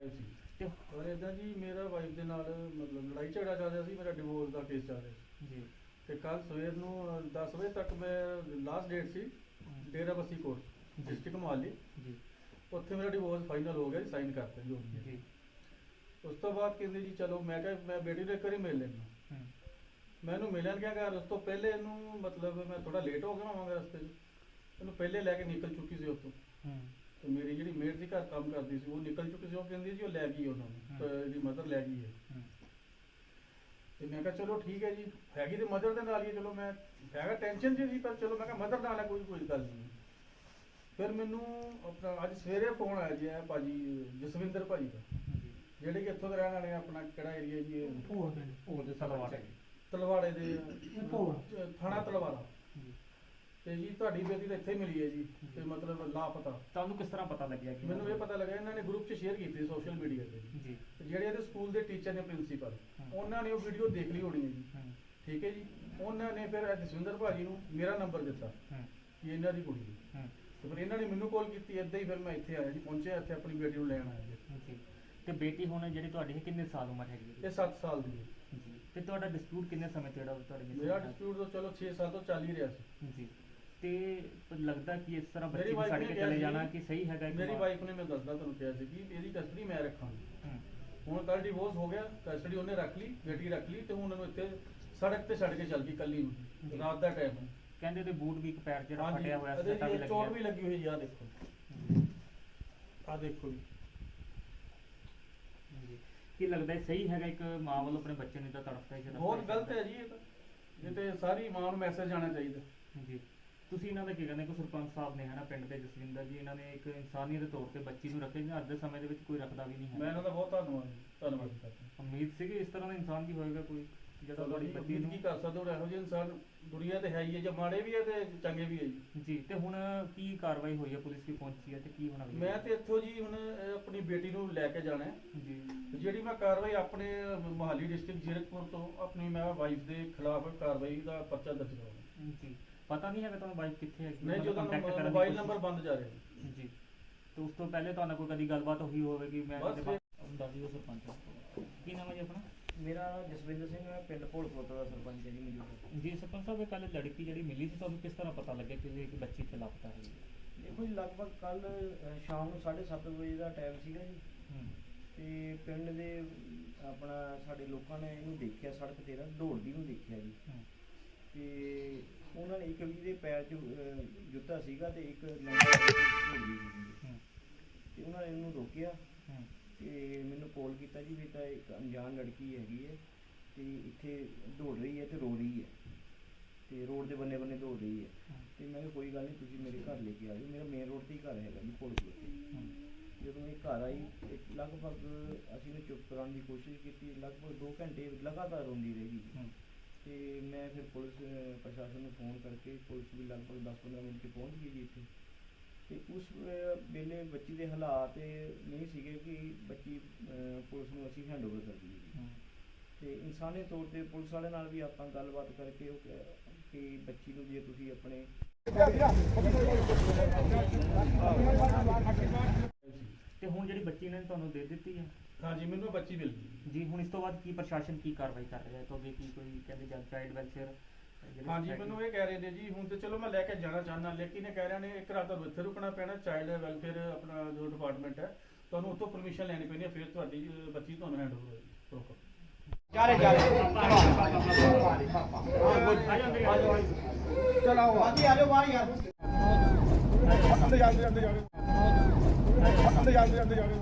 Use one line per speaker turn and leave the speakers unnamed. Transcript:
ਸੀ ਔਰ ਇਦਾਂ ਜੀ ਮੇਰਾ ਵਾਈਫ ਦੇ ਨਾਲ ਮਤਲਬ ਲੜਾਈ ਝਗੜਾ ਚੱਲ ਰਿਹਾ ਸੀ ਮੇਰਾ ਡਿਵੋਰਸ ਦਾ ਕੇਸ ਚੱਲ ਰਿਹਾ ਸੀ।
ਜੀ।
ਤੇ ਕੱਲ ਸਵੇਰ ਨੂੰ ਅ, 10 ਵਜੇ ਤੱਕ ਮੈਂ ਲਾਸਟ ਡੇਟ ਸੀ ਡੇਰਾ ਬਸੀ ਕੋਰਟ ਡਿਸਟ੍ਰਿਕਟ ਮੋਹਾਲੀ।
ਜੀ।
ਉੱਥੇ ਮੇਰਾ ਡਿਵੋਰਸ ਫਾਈਨਲ ਹੋ ਗਿਆ ਸਾਈਨ ਕਰਤਾ ਜੀ
ਜੀ।
ਉਸ ਤੋਂ ਬਾਅਦ ਕਹਿੰਦੇ ਜੀ ਚਲੋ ਮੈਂ ਕਿਹਾ ਮੈਂ ਬੇਟੀ ਨੂੰ ਇੱਕ ਵਾਰੀ ਮਿਲ ਲੈਣਾ ਮੈਂ ਇਹਨੂੰ ਮਿਲਣ ਗਿਆ ਘਰ ਉਸ ਤੋਂ ਪਹਿਲੇ ਇਹਨੂੰ ਮਤਲਬ ਮੈਂ ਥੋੜਾ ਲੇਟ ਹੋ ਗਿਆ ਹੋਵਾਂਗਾ ਰਸਤੇ 'ਚ। ਇਹਨੂੰ ਪਹਿਲੇ ਲੈ ਕੇ ਨਿਕਲ ਚੁੱਕੀ ਸੀ ਉੱਥੋਂ। ਤੇ ਮੇਰੀ ਜਿਹੜੀ ਮੇਟ ਦੀ ਘਰ ਕੰਮ ਕਰਦੀ ਸੀ ਉਹ ਨਿਕਲ ਚੁੱਕੀ ਸੀ ਉਹ ਕਹਿੰਦੀ ਜੀ ਉਹ ਲੈ ਗਈ ਉਹਨਾਂ ਨੂੰ। ਤੇ ਇਹਦੀ ਮਦਰ ਲੈ ਗਈ ਹੈ। ਤੇ ਮੈਂ ਕਿਹਾ ਚਲੋ ਠੀਕ ਹੈ ਜੀ ਹੈਗੀ ਤੇ ਮਦਰ ਦੇ ਨਾਲ ਹੀ ਹੈ, ਚਲੋ ਮੈਂ ਹੈਗਾ ਟੈਨਸ਼ਨ ਜੀ ਸੀ ਪਰ ਚਲੋ ਮੈਂ ਕਿਹਾ ਮਦਰ ਨਾਲ ਹੈ ਕੋਈ ਕੋਈ ਗੱਲ ਨਹੀਂ। ਫਿਰ ਮੈਨੂੰ ਆਪਣਾ ਅੱਜ ਸਵੇਰੇ ਫੋਨ ਆਇਆ ਜੀ ਇਹ ਭਾਜੀ ਜਸਵਿੰਦਰ ਭਾਜੀ ਦਾ ਜਿਹੜੇ ਕਿ ਇੱਥੋਂ ਦੇ ਰਹਿਣ ਵਾਲੇ ਆ, ਆਪਣਾ ਕਿਹੜਾ ਏਰੀਆ ਜੀ ਇਹ?
ਭੋਰ ਦੇ
ਉਹ ਦੇ
ਤਲਵਾੜੇ। ਦੇ
ਭੋਰ।
ਅਹ ਥਾਣਾ ਤਲਵਾੜਾ। ਤੇ ਜੀ ਤੁਹਾਡੀ ਬੇਟੀ ਤਾਂ ਇੱਥੇ ਮਿਲੀ ਹੈ ਜੀ ਤੇ ਮਤਲਬ ਲਾਪਤਾ।
ਤੁਹਾਨੂੰ ਕਿਸ ਤਰ੍ਹਾਂ ਪਤਾ ਲੱਗਿਆ ਕਿ
ਮੈਨੂੰ ਇਹ ਪਤਾ ਲੱਗਾ ਇਹਨਾਂ ਨੇ ਗਰੁੱਪ 'ਚ ਸ਼ੇਅਰ ਕੀਤੀ ਸੋਸ਼ਲ ਮੀਡੀਆ ਤੇ।
ਜੀ।
ਤੇ ਜਿਹੜੇ ਇਹਦੇ ਸਕੂਲ ਦੇ ਟੀਚਰ ਨੇ ਪ੍ਰਿੰਸੀਪਲ। ਉਹਨਾਂ ਨੇ ਉਹ ਵੀਡੀਓ ਦੇਖ ਲਈ ਹੋਣੀ ਹੈ ਜੀ। ਠੀਕ ਹੈ ਜੀ? ਉਹਨਾਂ ਨੇ ਫਿਰ ਜਸਵਿੰਦਰ ਭਾਜੀ ਨੂੰ ਮੇਰਾ ਨੰਬਰ ਦਿੱਤਾ ਕਿ ਇਹਨਾਂ ਦੀ ਕੁੜੀ ਹੈ। ਤੇ ਫਿਰ ਇਹਨਾਂ ਨੇ ਮੈਨੂੰ ਕਾਲ ਕੀਤੀ ਏਦਾਂ ਹੀ ਫਿਰ ਮੈਂ ਇੱਥੇ ਆਇਆ ਜੀ ਪਹੁੰਚਿਆ ਇੱਥੇ ਆਪਣੀ ਬੇਟੀ ਨੂੰ ਲੈਣ ਆਇਆ ਜੀ।
ਤੇ ਬੇਟੀ ਹੁਣ ਜਿਹੜੀ ਤੁਹਾਡੀ ਹੈ ਕਿੰਨੇ ਸਾਲ ਉਮਰ ਹੈਗੀ
ਇਹ
ਹੈ
7 ਸਾਲ ਦੀ ਹੈ।
ਜੀ। ਤੇ ਤੁਹਾਡਾ ਡਿਸਪਿਊਟ ਕਿੰਨੇ ਸਮੇਂ ਤੋਂ ਜਿਹੜਾ ਤੁਹਾਡੇ
ਮੇਰਾ? ਡਿਸਪਿਊਟ ਤਾਂ ਚਲੋ 6 ਸਾਲ ਤੋਂ ਚੱਲ ਹੀ ਰਿਹਾ ਸੀ।
ਜੀ। ਤੇ ਲੱਗਦਾ ਕਿ ਇਸ ਤਰ੍ਹਾਂ ਬੱਚੇ ਨੂੰ ਛੱਡ ਕੇ ਚਲੇ
ਸੀ-
ਜਾਣਾ ਕਿ ਸਹੀ ਹੈਗਾ
ਮੇਰੀ? ਵਾਈਫ ਨੇ ਮੈਂ ਦੱਸਦਾ ਤੁਹਾਨੂੰ ਕਿਹਾ ਸੀ ਕਿ ਇਹਦੀ ਕਸਟਡੀ ਮੈਂ ਰੱਖਾਂਗੀ। ਹੁਣ ਕੱਲ ਡਿਵੋਰਸ ਹੋ ਗਿਆ ਕਸਟਡੀ ਉਹਨੇ ਰੱਖ ਲਈ ਬੇਟੀ ਰੱਖ ਲਈ ਤੇ ਹੁਣ ਉਹਨੂੰ ਇੱਥੇ ਸੜਕ ਤੇ ਛੱਡ ਕੇ ਚੱਲ ਗਈ ਕੱਲੀ। ਨੂੰ ਰਾਤ ਦਾ ਟਾਈਮ
ਕਹਿੰਦੇ ਤੇ ਬੂਟ ਵੀ ਇੱਕ ਪੈਰ ਜਿਹੜਾ ਫਟਿਆ ਹੋਇਆ
ਇਹਦੇ
ਸੱਟਾਂ ਵੀ
ਜੀ ਚੋਟ ਵੀ
ਲੱਗੀਆਂ
ਲੱਗੀ ਹੋਈ ਆਹ ਦੇਖੋ। ਆਹ ਦੇਖੋ ਜੀ।
ਕੀ ਲੱਗਦਾ ਸਹੀ ਹੈਗਾ ਇੱਕ ਮਾਂ ਵੱਲੋਂ ਆਪਣੇ ਬੱਚੇ ਨੂੰ ਇਦਾਂ ਤੜਫਦਾ ਹੈ
ਬਹੁਤ ਗਲਤ ਹੈ ਜੀ ਇਹ ਤਾਂ। ਇਹ ਤੇ ਸਾਰੀ ਮਾਂ ਨੂੰ ਮੈਸੇਜ ਜਾਣਾ ਚਾਹੀਦਾ।
ਜੀ ਤੁਸੀਂ ਇਹਨਾਂ ਦਾ ਕੀ ਕਹਿੰਦੇ ਕਿ ਸਰਪੰਚ ਸਾਹਿਬ ਨੇ ਹਨਾ ਪਿੰਡ ਦੇ ਜਸਵਿੰਦਰ ਜੀ ਇਹਨਾਂ ਨੇ ਇੱਕ ਇਨਸਾਨੀਅਤ ਦੇ ਤੌਰ ਤੇ ਬੱਚੀ ਨੂੰ ਰੱਖਿਆ ਜਿਹਨਾਂ ਅੱਜ ਦੇ ਸਮੇਂ ਦੇ ਵਿੱਚ ਕੋਈ ਰੱਖਦਾ ਵੀ ਨਹੀਂ
ਮੈਂ
ਹੈ
ਇਹਨਾਂ ਦਾ ਬਹੁਤ ਧੰਨਵਾਦ ਧੰਨਵਾਦ ਕਰਦਾ।
ਉਮੀਦ ਸੀ ਕਿ ਇਸ ਤਰ੍ਹਾਂ ਦਾ ਇਨਸਾਨ ਵੀ ਹੋਏਗਾ ਕੋਈ ਜਿਹੜਾ ਤੁਹਾਡੀ
ਜੀ
ਬੱਚੀ ਨੂੰ।
ਕੀ ਕਰ ਸਕਦੇ ਹੋ ਇਹੋ ਜਿਹੇ ਇਨਸਾਨ ਦੁਨੀਆ ਤੇ ਹੈ ਹੀ ਹੈ ਜੇ ਮਾੜੇ ਵੀ ਹੈ ਤੇ ਚੰਗੇ ਵੀ ਹੈ ਜੀ।
ਜੀ ਤੇ ਹੁਣ ਕੀ ਕਾਰਵਾਈ ਹੋਈ ਹੈ ਪੁਲਿਸ ਵੀ ਪਹੁੰਚੀ ਹੈ ਤੇ ਕੀ ਹੋਣਾ
ਮੈਂ ਤੇ ਇੱਥੋਂ ਜੀ ਹੁਣ ਅਹ, ਆਪਣੀ ਬੇਟੀ ਨੂੰ ਲੈ ਕੇ ਜਾਣਾ ਹੈ।
ਜੀ।
ਤੇ ਜਿਹੜੀ ਮੈਂ ਕਾਰਵਾਈ ਆਪਣੇ ਮੋਹਾਲੀ ਡਿਸਟ੍ਰਿਕਟ ਜ਼ੀਰਕਪੁਰ ਤੋਂ ਆਪਣੀ ਮੈਂ ਵਾਈਫ ਦੇ ਖਿਲਾਫ ਕਾਰਵਾਈ ਦਾ ਪਰਚਾ ਦਰਜ ਕਰਾਉਣਾ
ਜੀ। ਪਤਾ ਨਹੀਂ ਹੈਗਾ ਤੁਹਾਨੂੰ ਬਾਈਕ ਕਿੱਥੇ ਹੈ
ਨਹੀਂ ਜਦੋਂ ਮੋਬਾਈਲ ਨੰਬਰ ਬੰਦ ਜਾ ਰਿਹਾ
ਜੀ। ਤੇ ਉਸ ਤੋਂ ਪਹਿਲੇ ਤੁਹਾਨੂੰ ਕੋਈ ਕਦੀ ਗੱਲਬਾਤ ਹੋਈ ਹੋਵੇਗੀ ਮੈਂ
ਬਸ
ਕਿਤੇ ਬਾਹਰ- ਦੱਸ ਦਿਓ ਸਰਪੰਚ। ਕੀ ਨਾਮ ਹੈ ਜੀ ਆਪਣਾ?
ਮੇਰਾ ਜਸਵਿੰਦਰ ਸਿੰਘ ਹੈ ਪਿੰਡ ਭੋਲਪੁਰ ਦਾ ਸਰਪੰਚ ਹੈ ਜੀ ਮੌਜੂਦਾ।
ਜੀ ਸਰਪੰਚ ਸਾਹਿਬ ਇਹ ਕੱਲ ਲੜਕੀ ਜਿਹੜੀ ਮਿਲੀ ਸੀ ਤੁਹਾਨੂੰ ਕਿਸ ਤਰ੍ਹਾਂ ਪਤਾ ਲੱਗਿਆ ਕਿ ਇਹ ਇੱਕ ਬੱਚੀ ਤੇ ਲਾਪਤਾ ਹੈ?
ਦੇਖੋ ਜੀ ਲਗਭਗ ਕੱਲ ਸ਼ਾਮ ਨੂੰ 7:30 ਵਜੇ ਦਾ ਟਾਈਮ ਸੀਗਾ ਜੀ। ਤੇ ਪਿੰਡ ਦੇ ਆਪਣਾ ਸਾਡੇ ਲੋਕਾਂ ਨੇ ਇਹਨੂੰ ਦੇਖਿਆ ਸੜਕ ਤੇ ਨਾ ਦੌੜਦੀ ਨੂੰ ਦੇਖਿਆ ਜੀ। ਤੇ ਉਹਨਾਂ ਨੇ ਇੱਕ ਵੀ ਦੇ ਪੈਰ 'ਚ ਅਹ, ਜੁੱਤਾ ਸੀਗਾ ਤੇ ਇੱਕ ਤੇ ਉਹਨਾਂ ਨੇ ਇਹਨੂੰ ਰੋਕਿਆ।
ਹੂੰ।
ਤੇ ਮੈਨੂੰ ਕਾਲ ਕੀਤਾ ਜੀ ਵੀ ਤਾਂ ਇੱਕ ਅਣਜਾਣ ਲੜਕੀ ਹੈਗੀ ਹੈ ਤੇ ਇੱਥੇ ਦੌੜ ਰਹੀ ਹੈ ਤੇ ਰੋ ਰਹੀ ਹੈ। ਤੇ ਰੋਡ ਦੇ ਬੰਨੇ ਬੰਨੇ ਦੌੜ ਰਹੀ ਹੈ। ਤੇ ਮੈਂ ਕਿਹਾ ਕੋਈ ਗੱਲ ਨਹੀਂ ਤੁਸੀਂ ਮੇਰੇ ਘਰ ਲੈ ਕੇ ਆ ਜਾਓ। ਮੇਰਾ ਮੇਨ ਰੋਡ ਤੇ ਹੀ ਘਰ ਹੈਗਾ ਜੀ ਤੇ।
ਹੂੰ।
ਜਦੋਂ ਇਹ ਘਰ ਆਈ ਤੇ ਲਗਭਗ ਅਸੀਂ ਨੇ ਚੁੱਪ ਕਰਾਉਣ ਦੀ ਕੋਸ਼ਿਸ਼ ਕੀਤੀ। ਲਗਭਗ 2 ਘੰਟੇ ਲਗਾਤਾਰ ਰੋਂਦੀ ਰਹੀ
ਹੂੰ।
ਤੇ ਮੈਂ ਫਿਰ ਪੁਲਿਸ ਪ੍ਰਸ਼ਾਸਨ ਨੂੰ ਫੋਨ ਕਰਕੇ ਪੁਲਿਸ ਵੀ ਲਗਭਗ 10-15 ਮਿੰਟ 'ਚ ਪਹੁੰਚ ਗਈ ਜੀ ਇੱਥੇ। ਤੇ ਉਸ ਵੇਲੇ ਬੱਚੀ ਦੇ ਹਾਲਾਤ ਇਹ ਨਹੀਂ ਸੀਗੇ ਕਿ ਬੱਚੀ ਪੁਲਿਸ ਨੂੰ ਅਸੀਂ ਹੈਂਡਓਵਰ ਕਰ ਦਈਏ ਜੀ।
ਹੂੰ।
ਤੇ ਇਨਸਾਨੀ ਤੌਰ ਤੇ ਪੁਲਿਸ ਵਾਲੇ ਨਾਲ ਵੀ ਆਪਾਂ ਗੱਲਬਾਤ ਕਰਕੇ ਉਹ ਕਹਿ- ਕਿ ਬੱਚੀ ਨੂੰ ਜੇ ਤੁਸੀਂ ਆਪਣੇ
ਤੇ ਹੁਣ ਜਿਹੜੀ ਬੱਚੀ ਨੇ ਤੁਹਾਨੂੰ ਦੇ ਦਿੱਤੀ ਹੈ
ਹਾਂਜੀ ਮੈਨੂੰ ਬੱਚੀ ਮਿਲ ਗਈ।
ਜੀ ਹੁਣ ਇਸ ਤੋਂ ਬਾਅਦ ਕੀ ਪ੍ਰਸ਼ਾਸਨ ਕੀ ਕਾਰਵਾਈ ਕਰ ਰਿਹਾ ਹੈ? ਤੋਂ ਅੱਗੇ ਕੀ ਕੋਈ ਕਹਿੰਦੇ ਜਾਂ ਚਾਈਲਡ ਵੈਲਫੇਅਰ
ਹਾਂਜੀ ਮੈਨੂੰ ਇਹ ਕਹਿ ਰਹੇ ਨੇ ਜੀ ਹੁਣ ਤੇ ਚਲੋ ਮੈਂ ਲੈ ਕੇ ਜਾਣਾ ਚਾਹੁੰਦਾ ਲੇਕਿਨ ਇਹ ਕਹਿ ਰਹੇ ਨੇ ਇੱਕ ਰਾਤ ਤੁਹਾਨੂੰ ਇੱਥੇ ਰੁਕਣਾ ਪੈਣਾ ਚਾਈਲਡ ਵੈਲਫੇਅਰ ਆਪਣਾ ਜੋ ਡਿਪਾਰਟਮੈਂਟ ਹੈ ਤੁਹਾਨੂੰ ਉੱਥੋਂ ਪਰਮਿਸ਼ਨ ਲੈਣੀ ਪੈਣੀ ਹੈ ਫਿਰ ਤੁਹਾਡੀ ਬੱਚੀ ਤੁਹਾਨੂੰ ਹੈਂਡ ਓਵਰ ਪ੍ਰੋਪਰ
ਹਾਂਜੀ ਆ ਜਾਓ ਬਾਹਰ ਯਾਰ ਅੰਦਰ ਜਾਂਦੇ ਜਾਂਦੇ। ਅੰਦਰ ਜਾਂਦੇ ਜਾਂਦੇ।